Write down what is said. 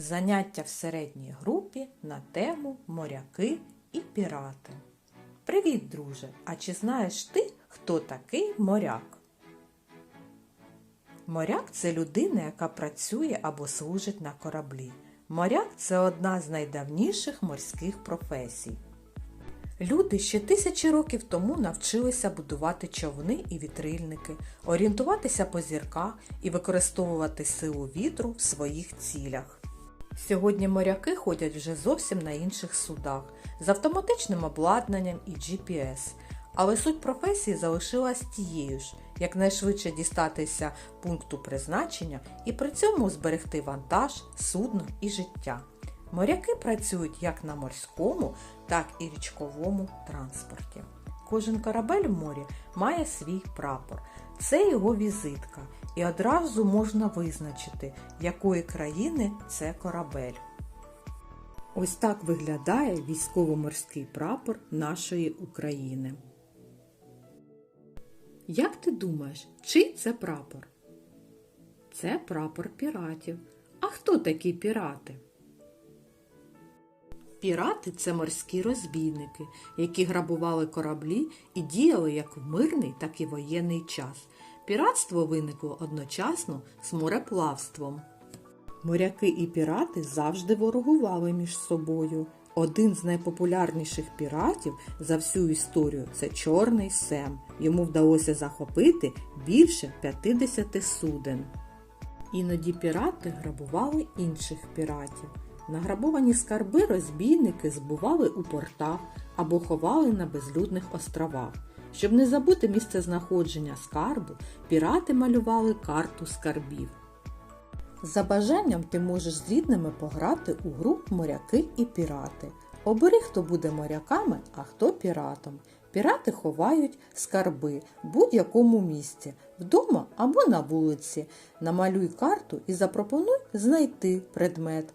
Заняття в середній групі на тему моряки і пірати. Привіт, друже! А чи знаєш ти, хто такий моряк? Моряк це людина, яка працює або служить на кораблі. Моряк це одна з найдавніших морських професій. Люди ще тисячі років тому навчилися будувати човни і вітрильники, орієнтуватися по зірках і використовувати силу вітру в своїх цілях. Сьогодні моряки ходять вже зовсім на інших судах з автоматичним обладнанням і GPS, але суть професії залишилась тією ж якнайшвидше дістатися пункту призначення і при цьому зберегти вантаж, судно і життя. Моряки працюють як на морському, так і річковому транспорті. Кожен корабель в морі має свій прапор. Це його візитка, і одразу можна визначити, якої країни це корабель. Ось так виглядає військово-морський прапор нашої України. Як ти думаєш, чий це прапор? Це прапор піратів. А хто такі пірати? Пірати це морські розбійники, які грабували кораблі і діяли як в мирний, так і воєнний час. Піратство виникло одночасно з мореплавством. Моряки і пірати завжди ворогували між собою. Один з найпопулярніших піратів за всю історію це Чорний Сем. Йому вдалося захопити більше 50 суден. Іноді пірати грабували інших піратів. Награбовані скарби розбійники збували у портах або ховали на безлюдних островах. Щоб не забути місце знаходження скарбу, пірати малювали карту скарбів. За бажанням ти можеш з рідними пограти у гру моряки і пірати. Обери, хто буде моряками, а хто піратом. Пірати ховають скарби в будь-якому місці, вдома або на вулиці. Намалюй карту і запропонуй знайти предмет.